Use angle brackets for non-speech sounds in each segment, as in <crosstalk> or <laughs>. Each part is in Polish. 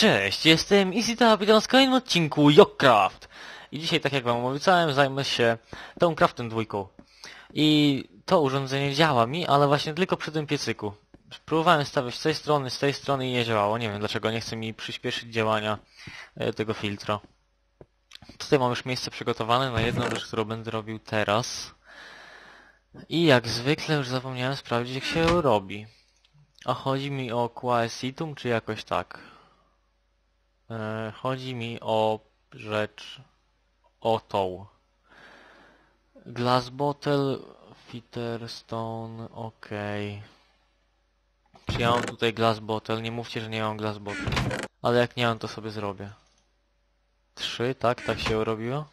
Cześć, jestem EasyTab i witam w kolejnym odcinku Jokcraft. I dzisiaj, tak jak wam obiecałem, zajmę się tą Craftem dwójką. I to urządzenie działa mi, ale właśnie tylko przy tym piecyku. Próbowałem stawiać z tej strony, z tej strony i nie działało. Nie wiem dlaczego, nie chce mi przyspieszyć działania e, tego filtra. Tutaj mam już miejsce przygotowane na jedną rzecz, którą będę robił teraz. I jak zwykle już zapomniałem sprawdzić, jak się robi. A chodzi mi o Quaesitum, czy jakoś tak? E, chodzi mi o rzecz o tą. Glass bottle, Fitterstone, ok. Czy ja mam tutaj glass bottle? Nie mówcie, że nie mam glass bottle. Ale jak nie mam, to sobie zrobię. Trzy, tak? Tak się robiło?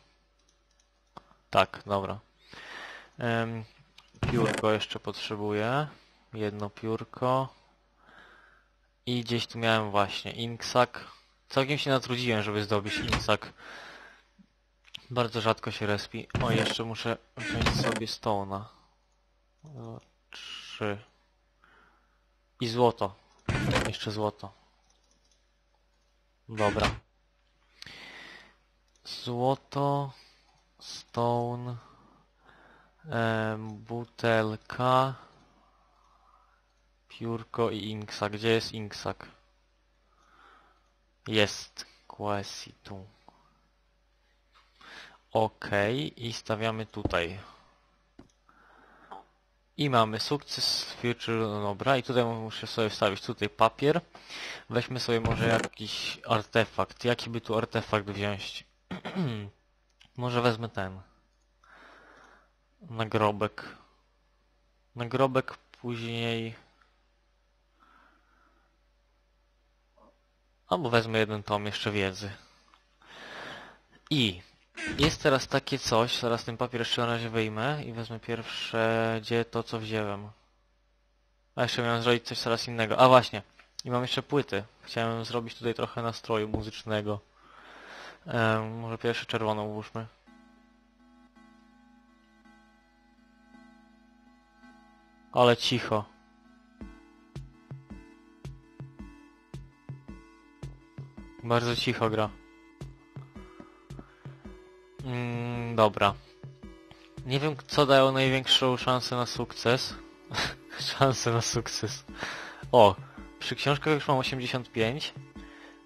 Tak, dobra. Em, piórko jeszcze potrzebuję. Jedno piórko. I gdzieś tu miałem właśnie inksack. Całkiem się natrudziłem, żeby zdobyć inksack. Bardzo rzadko się respi. O, jeszcze muszę wziąć sobie. Dwa, Trzy. I złoto. Jeszcze złoto. Dobra. Złoto. Stone. Em, butelka. Piórko i inksack. Gdzie jest inksack? Jest. Quasitum. Ok. I stawiamy tutaj. I mamy sukces future, no dobra. I tutaj muszę sobie wstawić tutaj papier. Weźmy sobie może jakiś artefakt. Jaki by tu artefakt wziąć? <clears throat> może wezmę ten. Nagrobek. Nagrobek później... Albo wezmę jeden tom jeszcze wiedzy. I jest teraz takie coś, zaraz ten papier jeszcze na razie wyjmę i wezmę pierwsze, gdzie to co wziąłem. A jeszcze miałem zrobić coś coraz innego. A właśnie, i mam jeszcze płyty. Chciałem zrobić tutaj trochę nastroju muzycznego. Em, może pierwsze czerwoną włóżmy. Ale cicho. Bardzo cicho gra. Mm, dobra. Nie wiem, co dało największą szansę na sukces. <laughs> szansę na sukces. O, przy książkach już mam 85.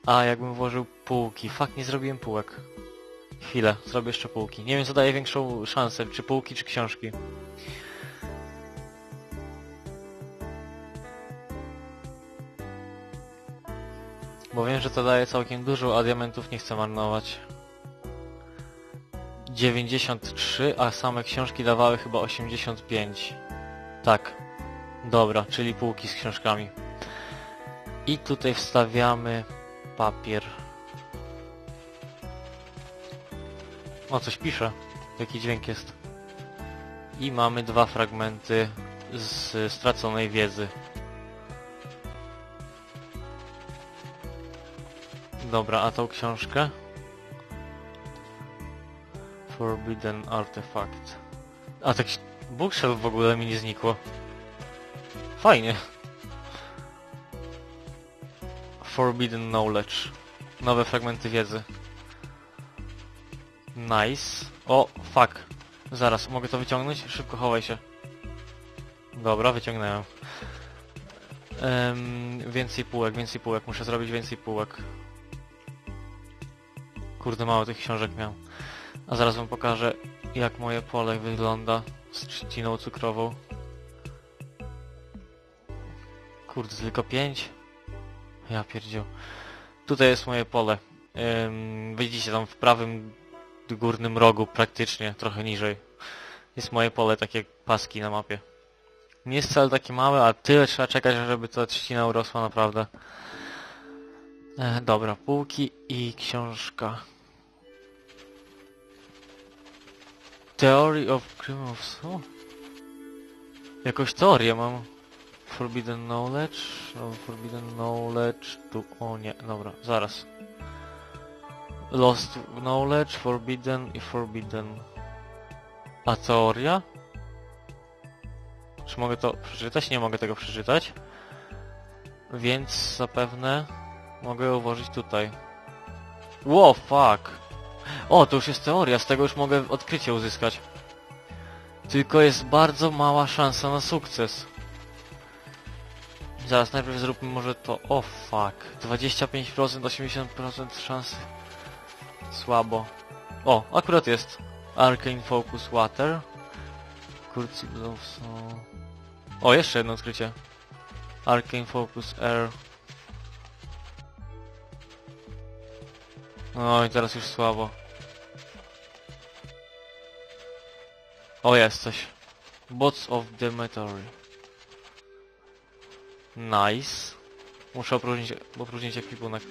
A jakbym włożył półki. Fakt, nie zrobiłem półek. Chwilę, zrobię jeszcze półki. Nie wiem, co daje większą szansę, czy półki, czy książki. Bo wiem, że to daje całkiem dużo, a diamentów nie chcę marnować. 93, a same książki dawały chyba 85. Tak. Dobra, czyli półki z książkami. I tutaj wstawiamy papier. O, coś pisze. Jaki dźwięk jest. I mamy dwa fragmenty z straconej wiedzy. Dobra, a tą książkę? Forbidden Artifact. A tak bookshelf w ogóle mi nie znikło. Fajnie. Forbidden Knowledge. Nowe fragmenty wiedzy. Nice. O, fuck. Zaraz, mogę to wyciągnąć? Szybko chowaj się. Dobra, wyciągnąłem. Em, więcej półek, więcej półek. Muszę zrobić więcej półek. Kurde, mało tych książek miałem. A zaraz wam pokażę, jak moje pole wygląda z trzciną cukrową. Kurde, tylko pięć? Ja pierdział. Tutaj jest moje pole. Ym, widzicie tam w prawym górnym rogu praktycznie, trochę niżej. Jest moje pole, takie paski na mapie. Nie jest wcale takie małe, a tyle trzeba czekać, żeby ta trzcina urosła naprawdę. E, dobra, półki i książka. Theory of Criminals. O. Jakąś teorię mam. Forbidden Knowledge. No, forbidden Knowledge. Tu. O nie, dobra, zaraz. Lost Knowledge, Forbidden i Forbidden. A teoria? Czy mogę to przeczytać? Nie mogę tego przeczytać. Więc zapewne Mogę ją włożyć tutaj. Wow, fuck. O, to już jest teoria, z tego już mogę odkrycie uzyskać. Tylko jest bardzo mała szansa na sukces. Zaraz, najpierw zróbmy może to... O, fuck. 25%, 80% szansy. Słabo. O, akurat jest. Arcane Focus Water. Kurcy są... O, jeszcze jedno odkrycie. Arcane Focus Air. No i teraz już słabo. O, jest coś. Bots of Demetery. Nice. Muszę opróżnić, opróżnić ekwipunek.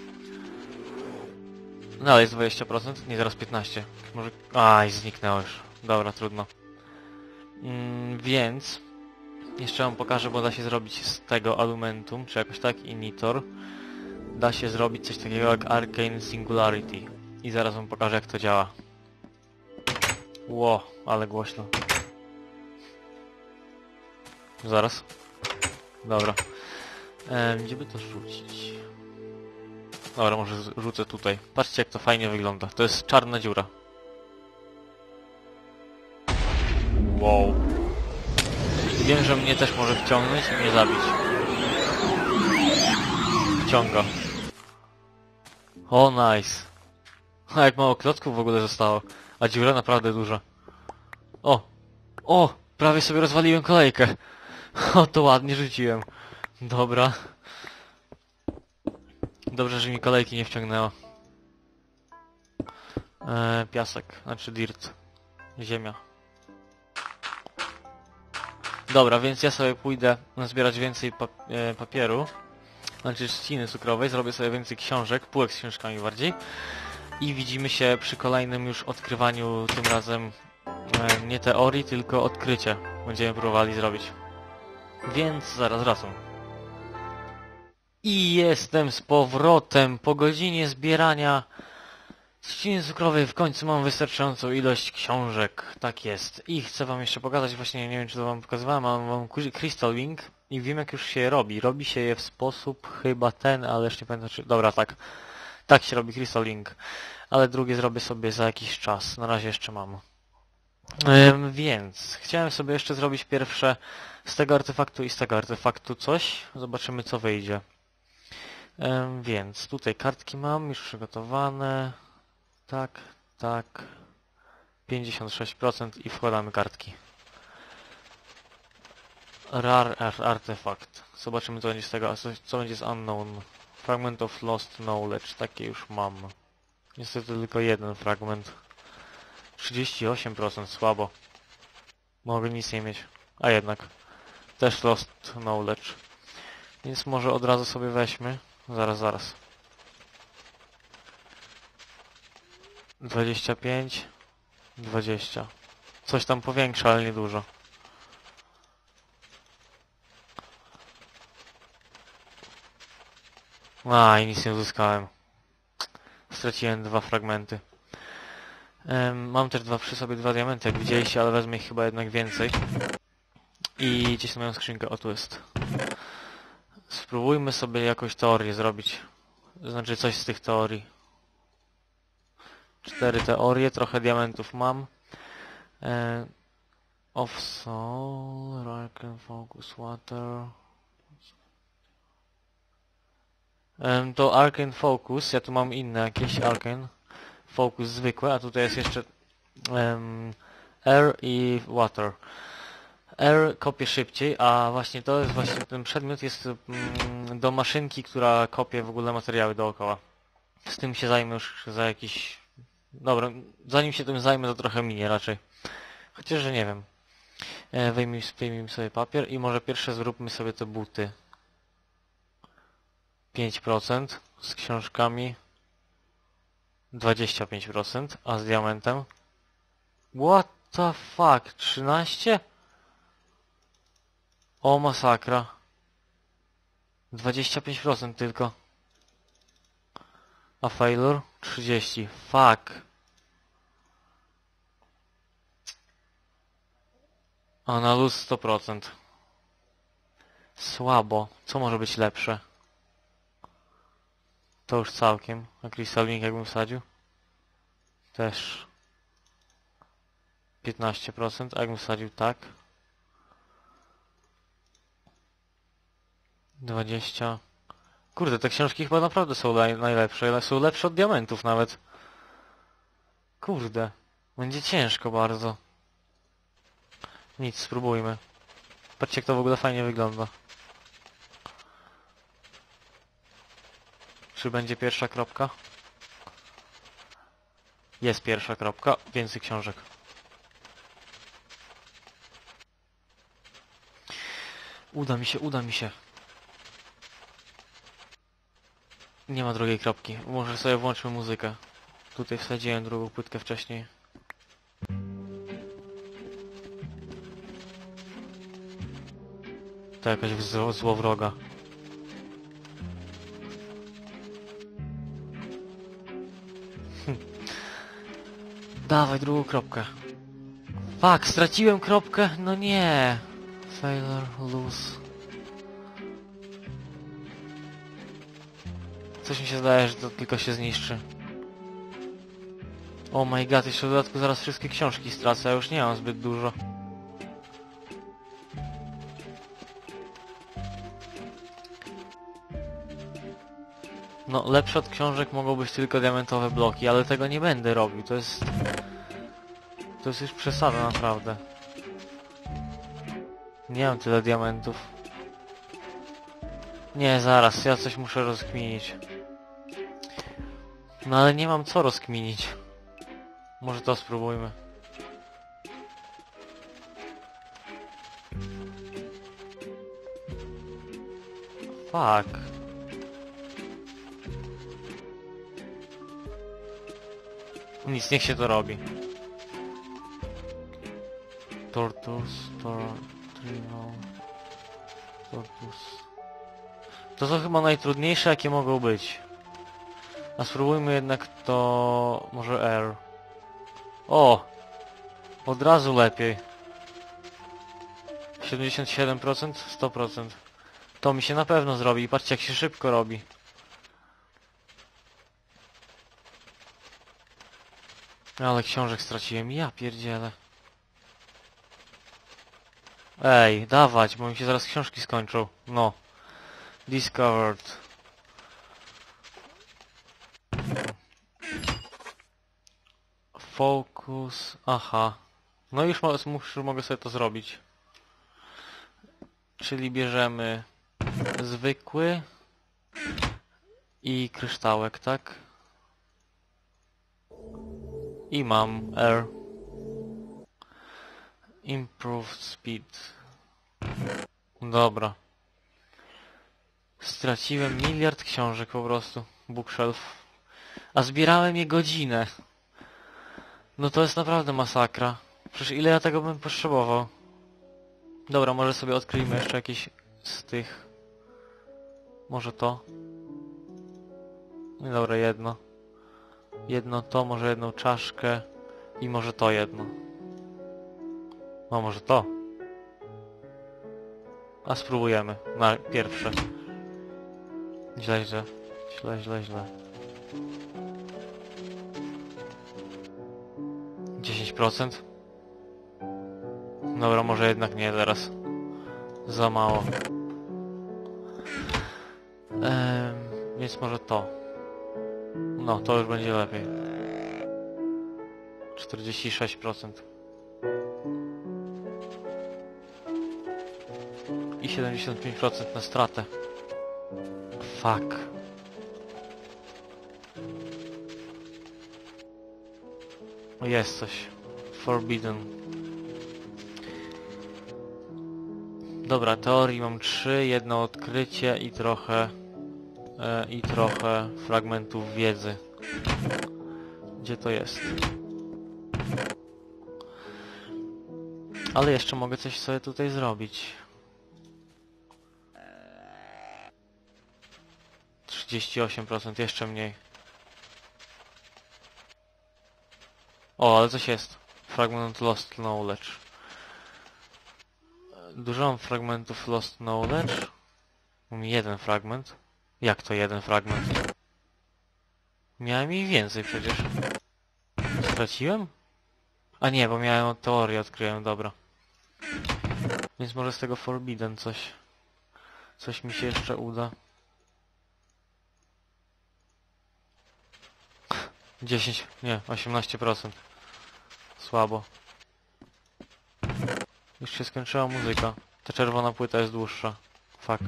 No ale jest 20%, nie zaraz 15. Może... Aj, zniknęło już. Dobra, trudno. Mm, więc... Jeszcze wam pokażę, bo da się zrobić z tego alumentum, czy jakoś tak, i nitor. Da się zrobić coś takiego jak Arcane Singularity. I zaraz wam pokażę jak to działa. Ło, ale głośno. Zaraz. Dobra. Ehm, gdzie by to rzucić? Dobra, może rzucę tutaj. Patrzcie jak to fajnie wygląda. To jest czarna dziura. Wow. Wiem, że mnie też może wciągnąć i mnie zabić. Wciąga. O, nice. <laughs> A jak mało klocków w ogóle zostało. A dziura naprawdę duża. O! O! Prawie sobie rozwaliłem kolejkę. O, to ładnie rzuciłem. Dobra. Dobrze, że mi kolejki nie wciągnęło. Eee, piasek, znaczy dirt. Ziemia. Dobra, więc ja sobie pójdę zbierać więcej e, papieru. Znaczy trzciny cukrowej, zrobię sobie więcej książek, półek z książkami bardziej. I widzimy się przy kolejnym już odkrywaniu, tym razem nie teorii, tylko odkrycia. Będziemy próbowali zrobić. Więc zaraz wracam. I jestem z powrotem po godzinie zbierania trzciny cukrowej. W końcu mam wystarczającą ilość książek. Tak jest. I chcę wam jeszcze pokazać, właśnie nie wiem czy to wam pokazywałem, mam wam Crystal Wing i wiem jak już się robi. Robi się je w sposób chyba ten, ale już nie pamiętam czy... Dobra, tak. Tak się robi Crystal Wing. Ale drugie zrobię sobie za jakiś czas. Na razie jeszcze mam. Więc chciałem sobie jeszcze zrobić pierwsze z tego artefaktu i z tego artefaktu coś. Zobaczymy co wyjdzie. Więc tutaj kartki mam już przygotowane. Tak, tak. 56% i wkładamy kartki. Rare ar- artefakt. Zobaczymy co będzie z tego, co będzie z unknown. Fragment of lost knowledge. Takie już mam. Niestety tylko jeden fragment. 38% słabo. Mogę nic nie mieć. A jednak. Też lost knowledge. Więc może od razu sobie weźmy. Zaraz, zaraz. 25. 20. Coś tam powiększa, ale nie dużo. A, i nic nie uzyskałem. Straciłem dwa fragmenty. Mam też dwa przy sobie dwa diamenty, jak widzieliście, ale wezmę ich chyba jednak więcej. I gdzieś na moją skrzynkę, o tu jest. Spróbujmy sobie jakąś teorię zrobić. Znaczy coś z tych teorii. Cztery teorie, trochę diamentów mam. E, off soul, Raken, Focus, Water. To Arcane Focus, ja tu mam inne jakieś Arcane Focus zwykłe, a tutaj jest jeszcze em, Air i Water. Air kopie szybciej, a właśnie to jest właśnie ten przedmiot jest mm, do maszynki, która kopie w ogóle materiały dookoła. Z tym się zajmę już za jakiś... Dobra, zanim się tym zajmę to trochę minie raczej. Chociaż, że nie wiem. E, Wyjmij, wyjmijmy sobie papier i może pierwsze zróbmy sobie te buty. 5% z książkami 25%, a z diamentem What the fuck? 13? O masakra 25% tylko A failure? 30 Fuck A na luz 100% Słabo. Co może być lepsze? To już całkiem. A Crystal jakbym wsadził? Też. 15%, a jakbym wsadził tak? 20. Kurde, te książki chyba naprawdę są naj najlepsze. Są lepsze od diamentów nawet. Kurde. Będzie ciężko bardzo. Nic, spróbujmy. Patrzcie jak to w ogóle fajnie wygląda. Czy będzie pierwsza kropka? Jest pierwsza kropka, więcej książek. Uda mi się, uda mi się. Nie ma drugiej kropki. Może sobie włączmy muzykę. Tutaj wsadziłem drugą płytkę wcześniej. To jakaś zło, złowroga. Dawaj drugą kropkę. Fuck, straciłem kropkę? No nie. Failure, lose. Coś mi się zdaje, że to tylko się zniszczy. Oh my god, jeszcze w dodatku zaraz wszystkie książki stracę, a już nie mam zbyt dużo. No, lepsze od książek mogą być tylko diamentowe bloki, ale tego nie będę robił, to jest... To jest już przesada naprawdę. Nie mam tyle diamentów. Nie, zaraz, ja coś muszę rozkminić. No ale nie mam co rozkminić. Może to spróbujmy. Fuck. Nic, niech się to robi. Tortus, tor... Trio... Tortus... To są chyba najtrudniejsze jakie mogą być. A spróbujmy jednak to... może R. O! Od razu lepiej. 77%? 100%. To mi się na pewno zrobi. Patrzcie jak się szybko robi. Ale książek straciłem. Ja pierdzielę. Ej, dawać, bo mi się zaraz książki skończą. No. Discovered. Focus. Aha. No już, już mogę sobie to zrobić. Czyli bierzemy zwykły i kryształek, tak? I mam R. Improved speed. Dobra. Straciłem miliard książek po prostu. Bookshelf. A zbierałem je godzinę. No to jest naprawdę masakra. Przecież ile ja tego bym potrzebował? Dobra, może sobie odkryjmy jeszcze jakieś z tych... Może to? No dobra, jedno. Jedno to, może jedną czaszkę. I może to jedno. No może to. A spróbujemy. Na pierwsze. Źle, źle. Źle, źle, źle. 10%? Dobra, może jednak nie teraz. Za mało. Ehm, więc może to. No, to już będzie lepiej. 46%. 75% na stratę. Fuck. Jest coś. Forbidden. Dobra, teorii mam trzy, jedno odkrycie i trochę e, i trochę fragmentów wiedzy. Gdzie to jest? Ale jeszcze mogę coś sobie tutaj zrobić. 38%, jeszcze mniej. O, ale coś jest. Fragment Lost Knowledge. Dużo mam fragmentów Lost Knowledge. Mam jeden fragment. Jak to jeden fragment? Miałem jej więcej przecież. Straciłem? A nie, bo miałem teorię, odkryłem, dobra. Więc może z tego Forbidden coś... Coś mi się jeszcze uda. 10, nie, 18%. Słabo. Już się skończyła muzyka. Ta czerwona płyta jest dłuższa. Fuck.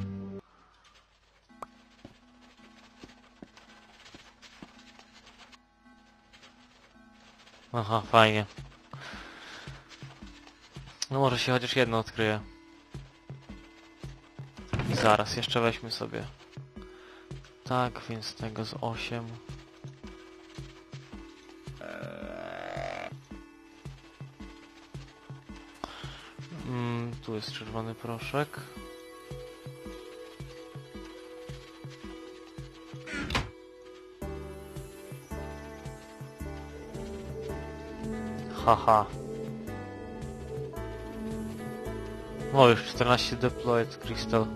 Aha, fajnie. No może się chociaż jedno odkryje. I zaraz, jeszcze weźmy sobie. Tak, więc tego z 8. tu jest czerwony proszek. Haha. O, już 14 deployed crystal.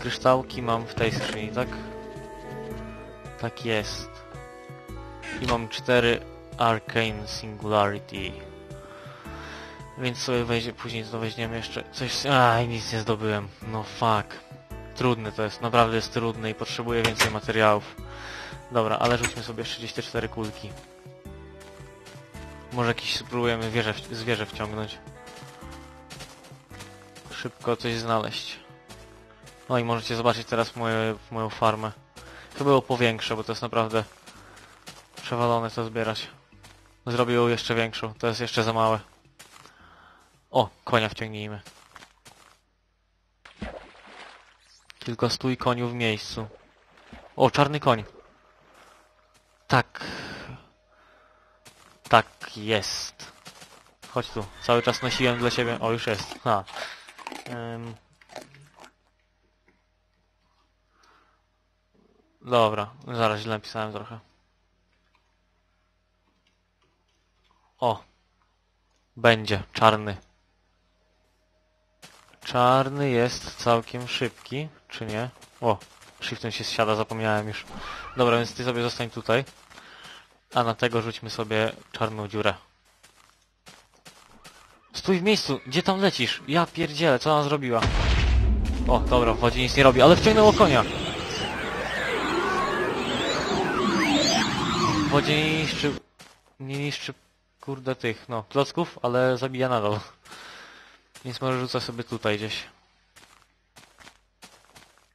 Kryształki mam w tej skrzyni, tak? Tak jest. I mam 4 Arcane Singularity. Więc sobie weźmie, później to weźmiemy jeszcze coś... Aj, nic nie zdobyłem. No fuck. Trudne to jest, naprawdę jest trudne i potrzebuję więcej materiałów. Dobra, ale rzućmy sobie 34 kulki. Może jakiś spróbujemy wieżę, zwierzę wciągnąć. Szybko coś znaleźć. No i możecie zobaczyć teraz moje, moją farmę. Chyba ją powiększę, bo to jest naprawdę przewalone to zbierać. Zrobię ją jeszcze większą, to jest jeszcze za małe. O, konia wciągnijmy. Tylko stój koniu w miejscu. O, czarny koń. Tak. Tak jest. Chodź tu. Cały czas nosiłem dla ciebie. O, już jest. Ha. Ym. Dobra, zaraz źle napisałem trochę. O. Będzie, czarny. Czarny jest całkiem szybki, czy nie? O, shiftem się zsiada, zapomniałem już. Dobra, więc ty sobie zostań tutaj. A na tego rzućmy sobie czarną dziurę. Stój w miejscu! Gdzie tam lecisz? Ja pierdzielę, co ona zrobiła? O, dobra, w wodzie nic nie robi, ale wciągnęło konia! W wodzie nie niszczy... Nie niszczy, kurde, tych, no, klocków, ale zabija nadal. <laughs> Więc może rzucę sobie tutaj gdzieś.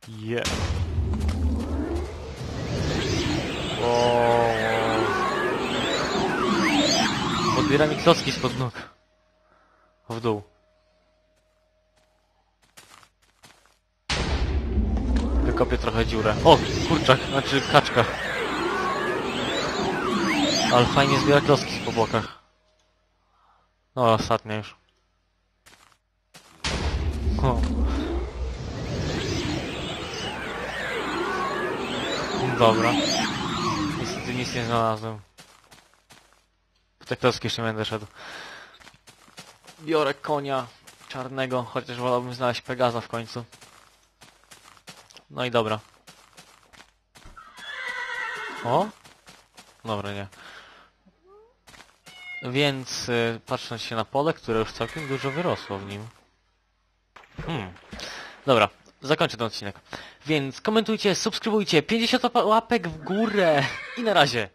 Yeah. Wow. Podbiera mi klocki spod nóg. W dół. Wykopię trochę dziurę. O, kurczak, znaczy kaczka. Ale fajnie zbiera klocki po bokach. No, ostatnia już. O. Dobra. Niestety nic nie znalazłem. W te klocki jeszcze będę szedł. Biorę konia czarnego, chociaż wolałbym znaleźć Pegaza w końcu. No i dobra. O? Dobra, nie. Więc y, patrząc się na pole, które już całkiem dużo wyrosło w nim. Hmm. Dobra, zakończę ten odcinek. Więc komentujcie, subskrybujcie, 50 łapek w górę i na razie.